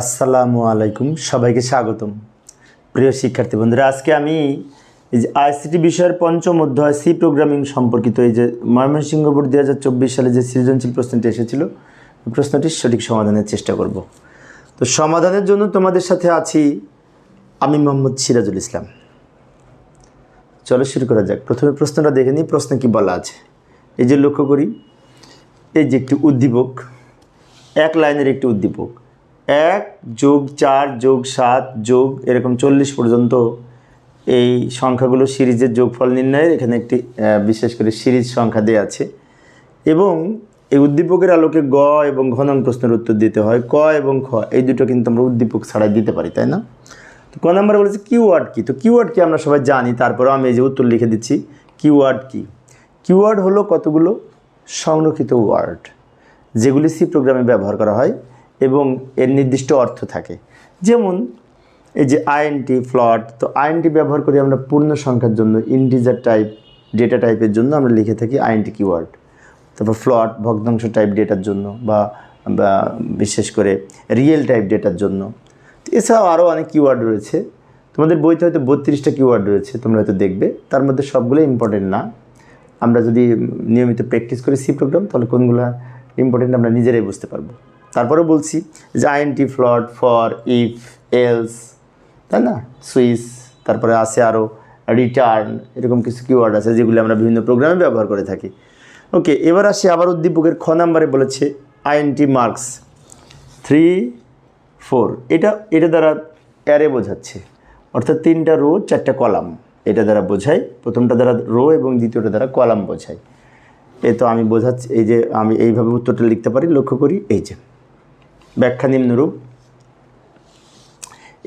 আসসালামু আলাইকুম, সবাইকে স্বাগতম। প্রিয় শিক্ষার্থী বন্ধুরা, আজকে আমি এই যে আইসিটি বিষয়ের পঞ্চম অধ্যায় সি প্রোগ্রামিং সম্পর্কিত এই যে ময়মনসিংহ বোর্ড দু হাজার চব্বিশ সালে যে সৃজনশীল প্রশ্নটি এসেছিল প্রশ্নটির সঠিক সমাধানের চেষ্টা করব। তো সমাধানের জন্য তোমাদের সাথে আছি আমি মোহাম্মদ সিরাজুল ইসলাম। চলো শুরু করা যাক। প্রথমে প্রশ্নটা দেখে নিই, প্রশ্নে কি বলা আছে? এই যে লক্ষ্য করি, এই যে একটি উদ্দীপক, এক লাইনের একটি উদ্দীপক এক যোগ চার যোগ সাত যোগ এরকম চল্লিশ পর্যন্ত এই সংখ্যাগুলো সিরিজের যোগফল নির্ণয়ের এখানে একটি বিশেষ করে সিরিজ সংখ্যা দেওয়া আছে। এবং এই উদ্দীপকের আলোকে গ এবং ঘনং প্রশ্নের উত্তর দিতে হয়, ক এবং খ, এই দুটো কিন্তু আমরা উদ্দীপক ছাড়াই দিতে পারি, তাই না? তো ক নম্বরে বলেছে কিওয়ার্ড কি? তো কিওয়ার্ড কি আমরা সবাই জানি তারপরেও আমি এই যে উত্তর লিখে দিচ্ছি, কিওয়ার্ড কি? কিওয়ার্ড হলো কতগুলো? সংরক্ষিত ওয়ার্ড, যেগুলি সি প্রোগ্রামে ব্যবহার করা হয়। এবং এর নির্দিষ্ট অর্থ থাকে। যেমন এই যে আইএনটি ফ্লট তো আইএনটি ব্যবহার করি আমরা পূর্ণ সংখ্যার জন্য ইন্টিজার টাইপ ডেটা টাইপের জন্য আমরা লিখে থাকি আইএনটি কিওয়ার্ড তারপর ফ্লট ভগ্নাংশ টাইপ ডেটার জন্য বা বিশেষ করে রিয়েল টাইপ ডেটার জন্য। এছাড়াও আরও অনেক কিওয়ার্ড রয়েছে। তোমাদের বইতে হয়তো বত্রিশটা কিওয়ার্ড রয়েছে, তোমরা হয়তো দেখবে। তার মধ্যে সবগুলো ইম্পর্টেন্ট না। আমরা যদি নিয়মিত প্র্যাকটিস করি সি প্রোগ্রাম তাহলে কোনগুলো ইম্পর্টেন্ট আমরা নিজেরাই বুঝতে পারব। তারপরেও বলছি যে আইএনটি ফ্লট ফর, ইফ, এলস, তাই না? সুইস, তারপরে আছে আরও রিটার্ন, এরকম কিছু কিওয়ার্ড আছে যেগুলো আমরা বিভিন্ন প্রোগ্রামে ব্যবহার করে থাকি। ওকে এবার আসি আবার উদ্দীপকের খ নাম্বারে বলেছে আইএনটি মার্কস থ্রি, ফোর। এটা এটা দ্বারা অ্যারে বোঝাচ্ছে। অর্থাৎ তিনটা রো চারটা কলাম এটা দ্বারা বোঝায়। প্রথমটা দ্বারা রো এবং দ্বিতীয়টা দ্বারা কলাম বোঝায়। এ তো আমি বোঝাচ্ছি, এই যে আমি এইভাবে উত্তরটা লিখতে পারি, লক্ষ্য করি, এই যে। ব্যাখ্যা নিম্নরূপ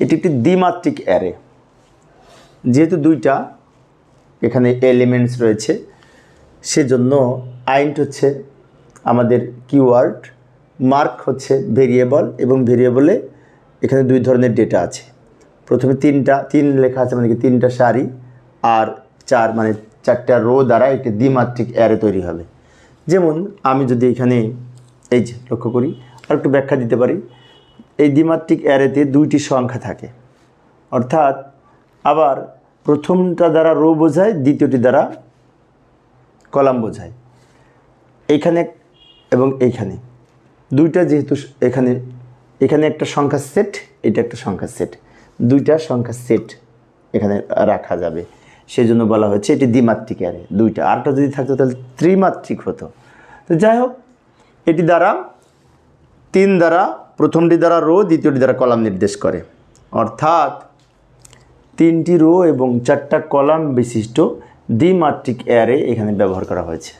এটি একটি দ্বিমাত্রিক অ্যারে যেহেতু দুইটা, এখানে এলিমেন্টস রয়েছে, সেজন্য আইন্ট হচ্ছে আমাদের কিওয়ার্ড মার্ক হচ্ছে ভেরিয়েবল এবং ভেরিয়েবলে এখানে দুই ধরনের ডেটা আছে। প্রথমে তিনটা, তিন লেখা আছে মানে তিনটা সারি, আর চার মানে চারটা রো দ্বারা একটি দ্বিমাত্রিক অ্যারে তৈরি হবে। যেমন আমি যদি এখানে, এই যে লক্ষ্য করি আর একটু ব্যাখ্যা দিতে পারি। এই দ্বিমাত্রিক অ্যারেতে দুইটি সংখ্যা থাকে। অর্থাৎ আবার প্রথমটা দ্বারা রো বোঝায়, দ্বিতীয়টি দ্বারা কলাম বোঝায়। এইখানে এবং এইখানে দুইটা যেহেতু এখানে এখানে একটা সংখ্যা সেট এটা একটা সংখ্যা সেট দুইটা সংখ্যা সেট এখানে রাখা যাবে। সেই জন্য বলা হয়েছে এটি দ্বিমাত্রিক অ্যারে, দুইটা। আরটা যদি থাকতো তাহলে ত্রিমাত্রিক হতো। তো যাই হোক, এটি দ্বারা তিন দ্বারা, প্রথমটি দ্বারা রো, দ্বিতীয়টি দ্বারা কলাম নির্দেশ করে। অর্থাৎ তিনটি রো এবং চারটা কলাম বিশিষ্ট দ্বিমাত্রিক অ্যারে এখানে ব্যবহার করা হয়েছে।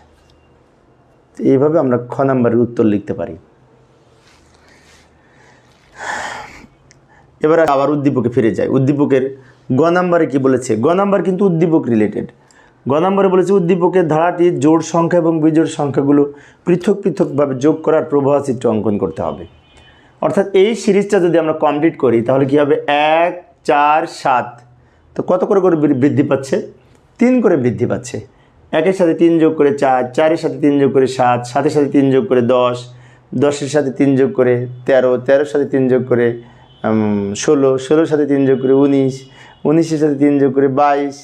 এইভাবে আমরা খ নাম্বারের উত্তর লিখতে পারি। এবার আবার উদ্দীপকে ফিরে যায় উদ্দীপকের গ নাম্বারে কি বলেছে? গ নাম্বার কিন্তু উদ্দীপক রিলেটেড গ নাম্বারে বলেছে, উদ্দীপকের ধারাটি জোড় সংখ্যা এবং বিজোড় সংখ্যাগুলো পৃথক পৃথকভাবে যোগ করার প্রবাহ চিত্র অঙ্কন করতে হবে। অর্থাৎ এই সিরিজটা যদি আমরা কমপ্লিট করি, তাহলে কী হবে? এক, চার, সাত। তো কত করে করে বৃদ্ধি পাচ্ছে? তিন করে বৃদ্ধি পাচ্ছে। একের সাথে তিন যোগ করে চার, চারের সাথে তিন যোগ করে সাত, সাতের সাথে তিন যোগ করে দশ, দশের সাথে তিন যোগ করে তেরো, তেরোর সাথে তিন যোগ করে ষোলো, ষোলোর সাথে তিন যোগ করে উনিশ, উনিশের সাথে তিন যোগ করে বাইশ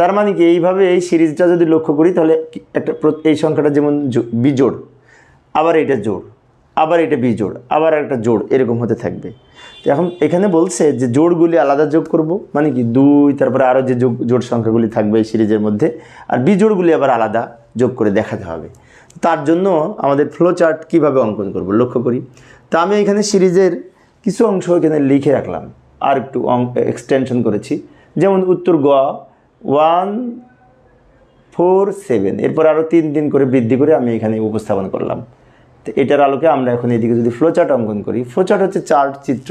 তার মানে কি, এইভাবে এই সিরিজটা যদি লক্ষ্য করি, তাহলে একটা এই সংখ্যাটা যেমন বিজোড়, আবার এটা জোড়, আবার এটা বিজোড়, আবার একটা জোড়, এরকম হতে থাকবে। তো এখন এখানে বলছে যে জোড়গুলি আলাদা যোগ করব মানে কি, দুই, তারপরে আরও যে যোগ, জোড় সংখ্যাগুলি থাকবে এই সিরিজের মধ্যে, আর বিজোড়গুলি আবার আলাদা যোগ করে দেখাতে হবে। তার জন্য আমাদের ফ্লো চার্ট কীভাবে অঙ্কন করব, লক্ষ্য করি। তা আমি এখানে সিরিজের কিছু অংশ এখানে লিখে রাখলাম, আর একটু এক্সটেনশন করেছি। যেমন উত্তর গ ওয়ান, ফোর, সেভেন। এরপর আরও তিন দিন করে বৃদ্ধি করে আমি এখানে উপস্থাপন করলাম। তো এটার আলোকে আমরা এখন এদিকে যদি ফ্লোচার্ট অঙ্কন করি ফ্লোচার্ট হচ্ছে চার্ট চিত্র।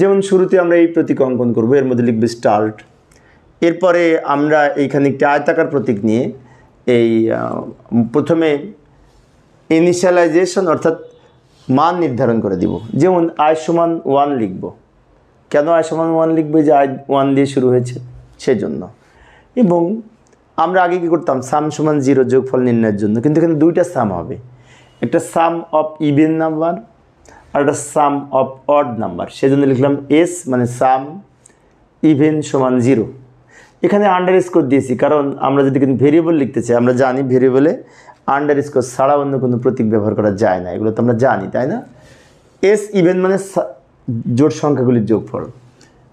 যেমন শুরুতে আমরা এই প্রতীক অঙ্কন করব, এর মধ্যে লিখবে স্টার্ট এরপরে আমরা এইখানে একটি আয়তাকার প্রতীক নিয়ে এই প্রথমে ইনিশিয়ালাইজেশন অর্থাৎ মান নির্ধারণ করে দিব। যেমন আয় সমান ওয়ান লিখব। কেন আয় সমান ওয়ান লিখবে? যে আয় ওয়ান দিয়ে শুরু হয়েছে, সেজন্য। এবং আমরা আগে কী করতাম? সাম সমান জিরো যোগফল নির্ণয়ের জন্য। কিন্তু এখানে দুইটা সাম হবে। একটা সাম অফ ইভেন নাম্বার আর একটা সাম অফ অড নাম্বার। সেজন্য লিখলাম এস মানে সাম ইভেন সমান জিরো। এখানে আন্ডার স্কোর দিয়েছি, কারণ আমরা যদি কিন্তু ভেরিয়েবল লিখতে চাই, আমরা জানি ভেরিয়েবলে আন্ডার স্কোর ছাড়া অন্য কোনো প্রতীক ব্যবহার করা যায় না। এগুলো তো আমরা জানি, তাই না? এস ইভেন মানে জোট সংখ্যাগুলির যোগফল।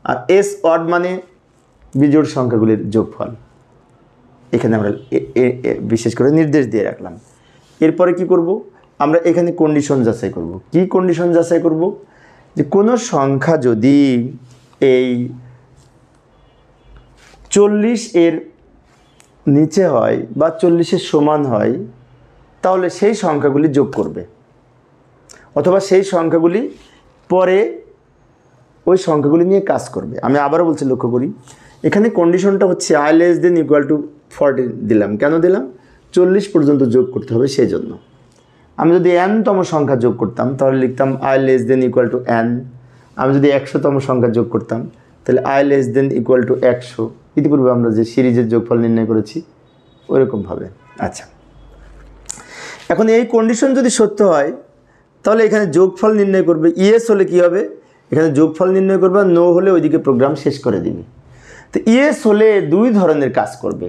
আর এস অড মানে বিজোড় সংখ্যাগুলির যোগফল। এখানে আমরা বিশেষ করে নির্দেশ দিয়ে রাখলাম। এরপরে কি করব? আমরা এখানে কন্ডিশন যাচাই করব। কি কন্ডিশন যাচাই করব? যে কোনো সংখ্যা যদি এই চল্লিশ এর নিচে হয় বা চল্লিশের সমান হয়, তাহলে সেই সংখ্যাগুলি যোগ করবে। অথবা সেই সংখ্যাগুলি পরে ওই সংখ্যাগুলি নিয়ে কাজ করবে। আমি আবারও বলছি, লক্ষ্য করি। এখানে কন্ডিশনটা হচ্ছে i less than equal to forty দিলাম। কেন দিলাম? চল্লিশ পর্যন্ত যোগ করতে হবে সেই জন্য আমি যদি এনতম সংখ্যা যোগ করতাম, তাহলে লিখতাম i less than equal to n আমি যদি একশোতম সংখ্যা যোগ করতাম, তাহলে i less than equal to একশো। ইতিপূর্বে আমরা যে সিরিজের যোগফল নির্ণয় করেছি, ওইরকমভাবে। আচ্ছা। এখন এই কন্ডিশন যদি সত্য হয়, তাহলে এখানে যোগফল নির্ণয় করবে ইএস হলে কি হবে? এখানে যোগফল নির্ণয় করবে নো হলে ওইদিকে প্রোগ্রাম শেষ করে দিবে। তো ইএস হলে দুই ধরনের কাজ করবে।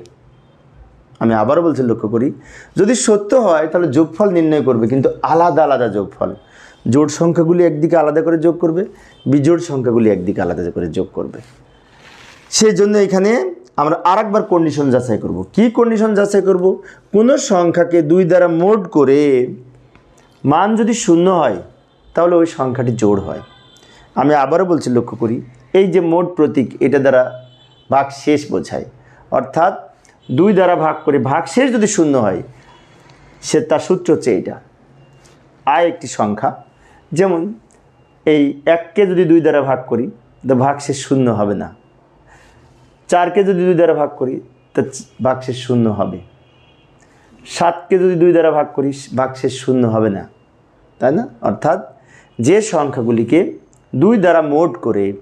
আমি আবারও বলছি, লক্ষ্য করি। যদি সত্য হয়, তাহলে যোগফল নির্ণয় করবে, কিন্তু আলাদা আলাদা যোগফল। জোট সংখ্যাগুলি একদিকে আলাদা করে যোগ করবে বিজোড় সংখ্যাগুলি একদিকে আলাদা করে যোগ করবে। সেই জন্য এখানে আমরা আরেকবার কন্ডিশন যাচাই করব। কি কন্ডিশন যাচাই করব? কোনো সংখ্যাকে দুই দ্বারা মোড করে মান যদি শূন্য হয়, তাহলে ওই সংখ্যাটি জোড় হয়। আমি আবারও বলছি, লক্ষ্য করি, এই যে মোট প্রতীক, এটা দ্বারা ভাগ শেষ বোঝায়। অর্থাৎ দুই দ্বারা ভাগ করে ভাগ শেষ যদি শূন্য হয়, সে তার সূত্র হচ্ছে এইটা। আয় একটি সংখ্যা। যেমন এই এককে যদি দুই দ্বারা ভাগ করি, তো ভাগ শেষ শূন্য হবে না। চারকে যদি দুই দ্বারা ভাগ করি, তা ভাগশেষ শূন্য হবে। সাতকে যদি দুই দ্বারা ভাগ করি ভাগশেষ শূন্য হবে না। তাই না? অর্থাৎ যে সংখ্যাগুলিকে দুই দ্বারা মোট করে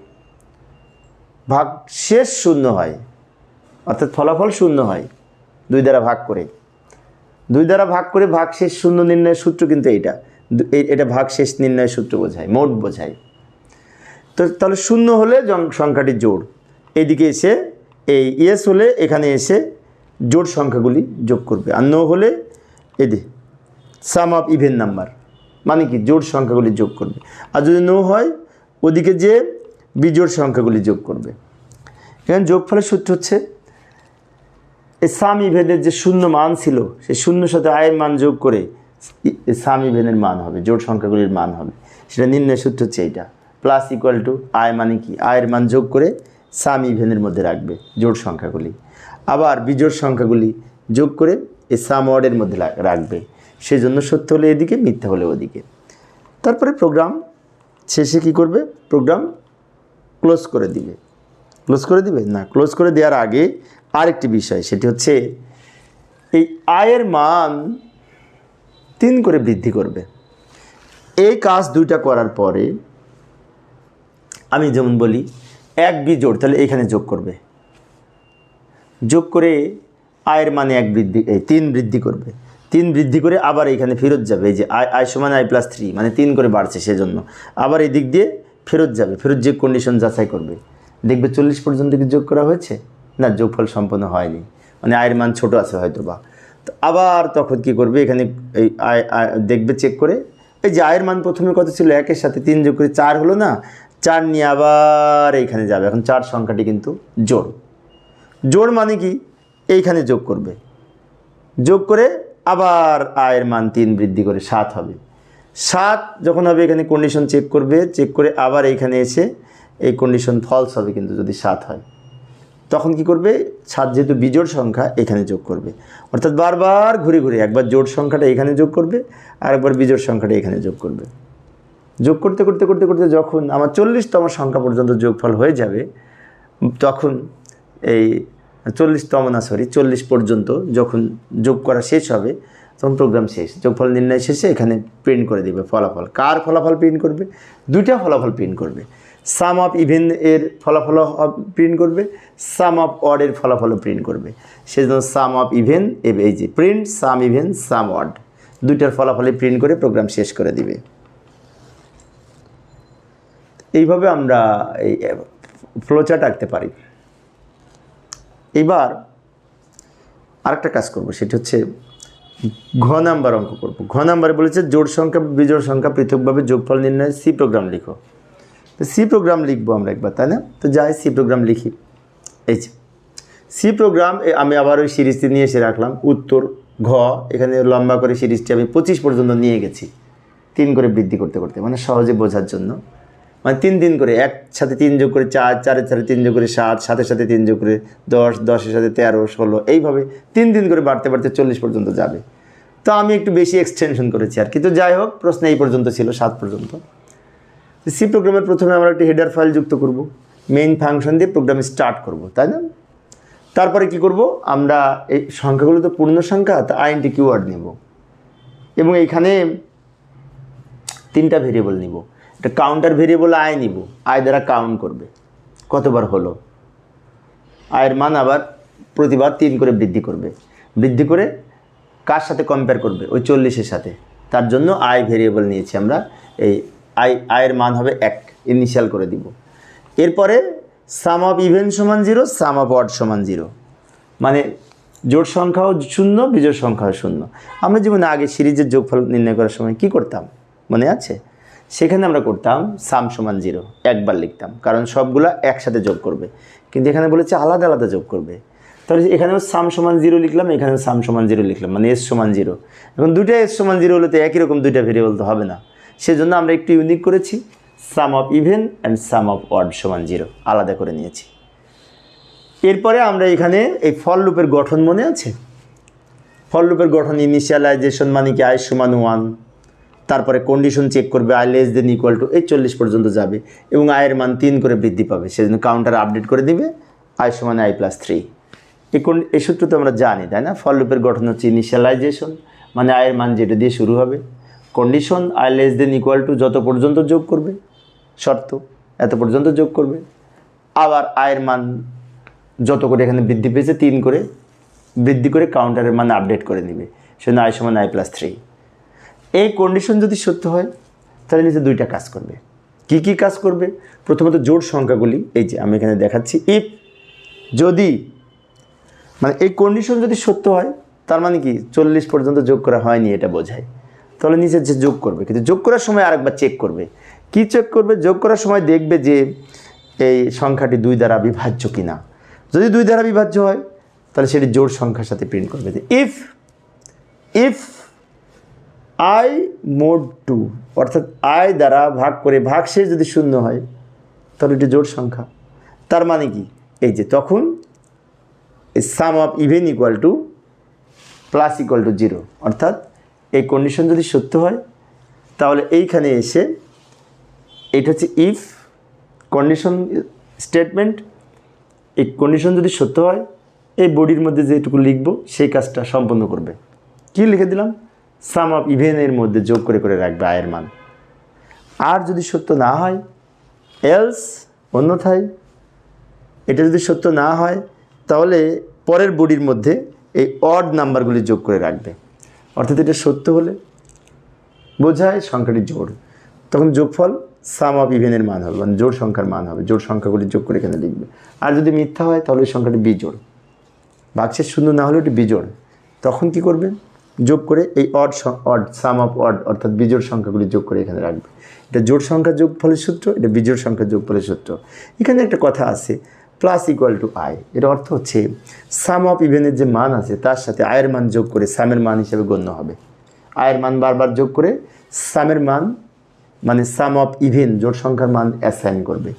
ভাগ শেষ শূন্য হয়, অর্থাৎ ফলাফল শূন্য হয়, দুই দ্বারা ভাগ করে। দুই দ্বারা ভাগ করে ভাগ শেষ শূন্য নির্ণয়ের সূত্র কিন্তু এই- এটা ভাগ শেষ নির্ণয়ের সূত্র বোঝায়, মোট বোঝায়। তো তাহলে শূন্য হলে সংখ্যাটি জোড়। এদিকে এসে এই ইয়েস হলে এখানে এসে জোড় সংখ্যাগুলি যোগ করবে। আর নো হলে এদি সাম অফ ইভেন নাম্বার মানে কি? জোড় সংখ্যাগুলি যোগ করবে। আর যদি নো হয় ওদিকে যে বিজোড় সংখ্যাগুলি যোগ করবে। এখানে যোগফলের সূত্র হচ্ছে সাম ইভেনের যে শূন্য মান ছিল, সেই শূন্যর সাথে আয়ের মান যোগ করে সাম ইভেনের মান হবে, জোড় সংখ্যাগুলির মান হবে। সেটা নির্ণয় সূত্র হচ্ছে এইটা। প্লাস ইকুয়াল টু আয় মানে কি? আয়ের মান যোগ করে সাম ইভেনের মধ্যে রাখবে জোড় সংখ্যাগুলি। আবার বিজোড় সংখ্যাগুলি যোগ করে এই সাম ওয়ার্ডের মধ্যে রাখবে। সেই জন্য সত্য হলে এদিকে, মিথ্যা হলে ওদিকে। তারপরে প্রোগ্রাম শেষে কি করবে? প্রোগ্রাম ক্লোজ করে দিবে। ক্লোজ করে দিবে? না ক্লোজ করে দেওয়ার আগে আরেকটি বিষয়, সেটি হচ্ছে এই আয়ের মান তিন করে বৃদ্ধি করবে। এই কাজ দুইটা করার পরে আমি যেমন বলি, এক বিজোড় তাহলে এখানে যোগ করবে। যোগ করে আয়ের মানে এক বৃদ্ধি, এই তিন বৃদ্ধি করবে। তিন বৃদ্ধি করে আবার এখানে ফেরত যাবে। এই যে আয় আয় সমান আই প্লাস থ্রি মানে তিন করে বাড়ছে সেজন্য। আবার এই দিক দিয়ে ফেরত যাবে। ফেরত যে কন্ডিশন যাচাই করবে। দেখবে চল্লিশ পর্যন্ত কি যোগ করা হয়েছে? না, যোগফল সম্পন্ন হয়নি। মানে আয়ের মান ছোট আছে হয়তো বা তো আবার তখন কি করবে? এখানে এই আয়- দেখবে চেক করে। এই যে আয়ের মান প্রথমে কত ছিল? একের সাথে তিন যোগ করে চার হলো না? চার নিয়ে আবার এইখানে যাবে। এখন চার সংখ্যাটি কিন্তু জোর জোর মানে কি? এইখানে যোগ করবে। যোগ করে আবার আয়ের মান তিন বৃদ্ধি করে সাত হবে। সাত যখন হবে, এখানে কন্ডিশন চেক করবে চেক করে আবার এইখানে এসে এই কন্ডিশন ফলস হবে কিন্তু যদি সাত হয়। তখন কি করবে? সাত যেহেতু বিজোড় সংখ্যা, এখানে যোগ করবে। অর্থাৎ বারবার ঘুরে ঘুরে একবার জোড় সংখ্যাটা এখানে যোগ করবে আর একবার বিজোড় সংখ্যাটা এখানে যোগ করবে। যোগ করতে করতে করতে করতে যখন আমার চল্লিশতম সংখ্যা পর্যন্ত যোগফল হয়ে যাবে, তখন এই চল্লিশতম না সরি চল্লিশ পর্যন্ত যখন যোগ করা শেষ হবে, তখন প্রোগ্রাম শেষ। যোগফল নির্ণয় শেষে এখানে প্রিন্ট করে দেবে ফলাফল। কার ফলাফল প্রিন্ট করবে? দুইটা ফলাফল প্রিন্ট করবে। সাম অফ ইভেন এর ফলাফল প্রিন্ট করবে সাম অফ অডের ফলাফলও প্রিন্ট করবে। সেজন্য সাম অফ ইভেন এই যে print sum even sum odd দুইটার ফলাফলে প্রিন্ট করে প্রোগ্রাম শেষ করে দিবে। এইভাবে আমরা এই ফ্লোচার্ট আঁকতে পারি। এবার আরেকটা কাজ করব, সেটা হচ্ছে ঘ নাম্বার অঙ্ক করব। ঘ নাম্বারে বলেছে জোড় সংখ্যা, বিজোড় সংখ্যা, পৃথকভাবে যোগফল নির্ণয় সি প্রোগ্রাম লিখো। তো সি প্রোগ্রাম লিখব আমরা একবার, তাই না? তো যাই সি প্রোগ্রাম লিখি। এই যে সি প্রোগ্রাম আমি আবার ওই সিরিজটি নিয়ে এসে রাখলাম, উত্তর ঘ, এখানে লম্বা করে সিরিজটি আমি পঁচিশ পর্যন্ত নিয়ে গেছি, তিন করে বৃদ্ধি করতে করতে মানে সহজে বোঝার জন্য। মানে তিন দিন করে এক সাথে তিন যোগ করে চার, চারের সাথে তিন যোগ করে সাত, সাতের সাথে তিন যোগ করে দশ, দশের সাথে তেরো, ষোলো, এইভাবে তিন দিন করে বাড়তে বাড়তে চল্লিশ পর্যন্ত যাবে। তো আমি একটু বেশি এক্সটেনশন করেছি আর কিন্তু যাই হোক, প্রশ্ন এই পর্যন্ত ছিল, সাত পর্যন্ত। সি প্রোগ্রামের প্রথমে আমরা একটি হেডার ফাইল যুক্ত করব। মেইন ফাংশন দিয়ে প্রোগ্রাম স্টার্ট করব, তাই না? তারপরে কি করব? আমরা এই সংখ্যাগুলো তো পূর্ণ সংখ্যা, তা আইএনটি কিওয়ার্ড নেব। এবং এইখানে তিনটা ভেরিয়েবল নিব। একটা কাউন্টার ভেরিয়েবল আয় নিব। আয় দ্বারা কাউন্ট করবে। কতবার হলো? আয়ের মান আবার প্রতিবার তিন করে বৃদ্ধি করবে। বৃদ্ধি করে কার সাথে কম্পেয়ার করবে? ওই চল্লিশের সাথে। তার জন্য আয় ভেরিয়েবল নিয়েছি আমরা। এই আয় আয়ের মান হবে এক। ইনিশিয়াল করে দিব। এরপরে সাম অফ ইভেন সমান জিরো সাম অফ অড সমান জিরো মানে জোট সংখ্যাও শূন্য, বিজোড় সংখ্যাও শূন্য। আমরা যেমন আগে সিরিজের যোগফল নির্ণয় করার সময় কি করতাম? মনে আছে? সেখানে আমরা করতাম সাম সমান জিরো, একবার লিখতাম, কারণ সবগুলা একসাথে যোগ করবে। কিন্তু এখানে বলেছে আলাদা আলাদা যোগ করবে। তাহলে এখানেও সাম সমান জিরো লিখলাম, এখানেও সাম সমান জিরো লিখলাম মানে এস সমান জিরো। এখন দুইটা এস সমান জিরো হলে তো একই রকম দুইটা ভেরিয়েবল তো হবে না। সেজন্য আমরা একটু ইউনিক করেছি sum of even and sum of odd সমান জিরো, আলাদা করে নিয়েছি। এরপরে আমরা এখানে এই ফল লুপের গঠন মনে আছে? ফল লুপের গঠন ইনিশিয়ালাইজেশন মানে কি আয় সমান ওয়ান তারপরে কন্ডিশন চেক করবে i less than equal to এই চল্লিশ পর্যন্ত যাবে এবং আয়ের মান তিন করে বৃদ্ধি পাবে। সেজন্য কাউন্টার আপডেট করে দিবে আয় সমান আই প্লাস থ্রি এই কোন এই সূত্র তো আমরা জানি, তাই না? ফল লুপের গঠন হচ্ছে ইনিশিয়ালাইজেশন মানে আয়ের মান যেটা দিয়ে শুরু হবে। Condition i less than equal to যত পর্যন্ত যোগ করবে, শর্ত, এত পর্যন্ত যোগ করবে। আবার আয়ের মান যত করে এখানে বৃদ্ধি পেয়েছে, তিন করে বৃদ্ধি করে কাউন্টারের মান আপডেট করে নেবে সেজন্য আয় সমান আই প্লাস থ্রি এই কন্ডিশন যদি সত্য হয়, তাহলে নিচে দুইটা কাজ করবে। কি কি কাজ করবে? প্রথমত জোড় সংখ্যাগুলি, এই যে আমি এখানে দেখাচ্ছি ইফ যদি মানে এই কন্ডিশন যদি সত্য হয়, তার মানে কি চল্লিশ পর্যন্ত যোগ করা হয়নি এটা বোঝায়। তাহলে নিচে যে যোগ করবে, কিন্তু যোগ করার সময় আরেকবার চেক করবে। কি চেক করবে? যোগ করার সময় দেখবে যে এই সংখ্যাটি দুই দ্বারা বিভাজ্য কি না যদি দুই দ্বারা বিভাজ্য হয়, তাহলে সেটি জোড় সংখ্যার সাথে প্রিন্ট করবে। If if i mod two অর্থাৎ আয় দ্বারা ভাগ করে ভাগ শেষ যদি শূন্য হয়, তাহলে এটি জোড় সংখ্যা। তার মানে কি? এই যে তখন sum of even equal to plus equal to zero অর্থাৎ এই কন্ডিশন যদি সত্য হয়, তাহলে এইখানে এসে এটা হচ্ছে ইফ কন্ডিশন স্টেটমেন্ট এই কন্ডিশন যদি সত্য হয়, এই বডির মধ্যে যেটুকু লিখব, সেই কাজটা সম্পন্ন করবে। কি লিখে দিলাম? সাম অফ ইভেনের মধ্যে যোগ করে করে রাখবে আয়ের মান। আর যদি সত্য না হয় এলস অন্যথায়, এটা যদি সত্য না হয়, তাহলে পরের বডির মধ্যে এই অড নাম্বারগুলি যোগ করে রাখবে। অর্থাৎ এটা সত্য হলে বোঝায় সংখ্যাটি জোড়। তখন যোগফল সাম অফ ইভেনের মান হবে মানে জোড় সংখ্যার মান হবে, জোড় সংখ্যাগুলি যোগ করে এখানে লিখবে। আর যদি মিথ্যা হয়, তাহলে ওই সংখ্যাটি বিজোড়। বাক্সের শূন্য না হলে ওটি বিজোড়। তখন কি করবে যোগ করে এই odd odd sum of odd অর্থাৎ বিজোড় সংখ্যাগুলি যোগ করে এখানে রাখবে। এটা জোড় সংখ্যা যোগ ফলের সূত্র, এটা বিজোড় সংখ্যা যোগ ফলের সূত্র। এখানে একটা কথা আছে প্লাস ইকুয়াল টু আই এর অর্থ হচ্ছে সাম অফ ইভেনের যে মান আছে, তার সাথে আয়ের মান যোগ করে সামের মান হিসেবে গণ্য হবে। আয়ের মান বারবার যোগ করে সামের মান মানে সাম অফ ইভেন জোট সংখ্যার মান অ্যাসাইন করবে।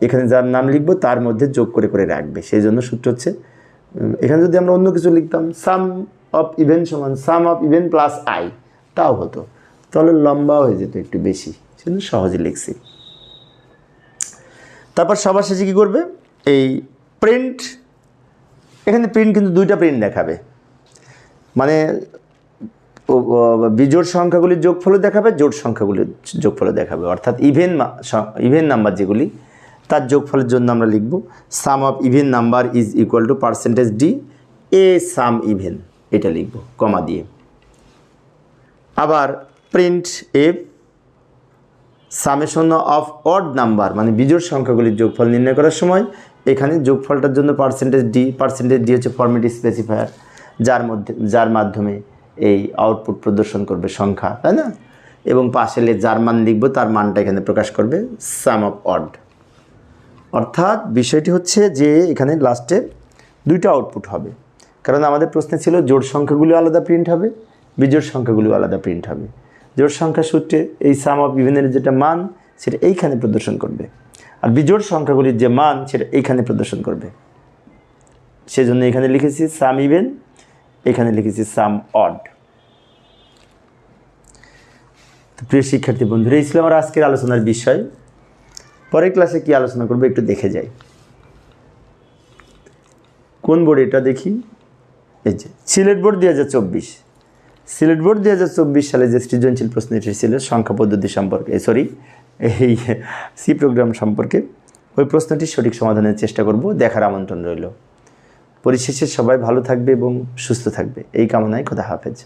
এখানে যার নাম লিখব, তার মধ্যে যোগ করে করে রাখবে। সেই জন্য সূত্র হচ্ছে এখানে যদি আমরা অন্য কিছু লিখতাম সাম অফ ইভেন সমান sum of even plus i তাও হতো। তাহলে লম্বা হয়ে যেত একটু বেশি। সেজন্য সহজে লিখছি। তারপর সবার শেষে কী করবে? এই প্রিন্ট এখানে প্রিন্ট কিন্তু দুইটা প্রিন্ট দেখাবে। মানে বিজোড় সংখ্যাগুলির যোগফলও দেখাবে জোট সংখ্যাগুলির যোগফলও দেখাবে। অর্থাৎ ইভেন ইভেন নাম্বার যেগুলি, তার যোগফলের জন্য আমরা লিখব sum of even number is equal to percentage D A sum even এটা লিখব, কমা দিয়ে। আবার print F summation of odd number মানে বিজোড় সংখ্যাগুলির যোগফল নির্ণয় করার সময় এখানে যোগফলটার জন্য পার্সেন্টেজ ডি পার্সেন্টেজ ডি হচ্ছে ফর্মেট স্পেসিফায়ার যার মধ্যে, যার মাধ্যমে এই আউটপুট প্রদর্শন করবে সংখ্যা, তাই না? এবং পাশেলে যার মান লিখব, তার মানটা এখানে প্রকাশ করবে সাম অফ অড অর্থাৎ বিষয়টি হচ্ছে যে এখানে লাস্টে দুইটা আউটপুট হবে। কারণ আমাদের প্রশ্নে ছিল জোড় সংখ্যাগুলো আলাদা প্রিন্ট হবে, বিজোড় সংখ্যাগুলো আলাদা প্রিন্ট হবে। জোড় সংখ্যা সূত্রে এই সাম অফ ইভেনের যেটা মান, সেটা এইখানে প্রদর্শন করবে। আর বিজোড় সংখ্যাগুলির যে মান, সেটা এইখানে প্রদর্শন করবে। সেজন্য এখানে লিখেছি সাম ইভেন এখানে লিখেছি সাম অড তো প্রিয় শিক্ষার্থী বন্ধুরা, এই ছিল আমার আজকের আলোচনার বিষয়। পরের ক্লাসে কি আলোচনা করব একটু দেখে যাই। কোন বোর্ড এটা দেখি? এই যে, সিলেট বোর্ড দুই হাজার চব্বিশ। সিলেট বোর্ড দুই হাজার চব্বিশ সালে যে সৃজনশীল প্রশ্ন এসেছিল, সংখ্যা পদ্ধতি সম্পর্কে সরি এই সি প্রোগ্রাম সম্পর্কে, ওই প্রশ্নটির সঠিক সমাধানের চেষ্টা করব, দেখার আমন্ত্রণ রইল। পরিশেষে সবাই ভালো থাকবে এবং সুস্থ থাকবে। এই কামনায় খোদা হাফেজ।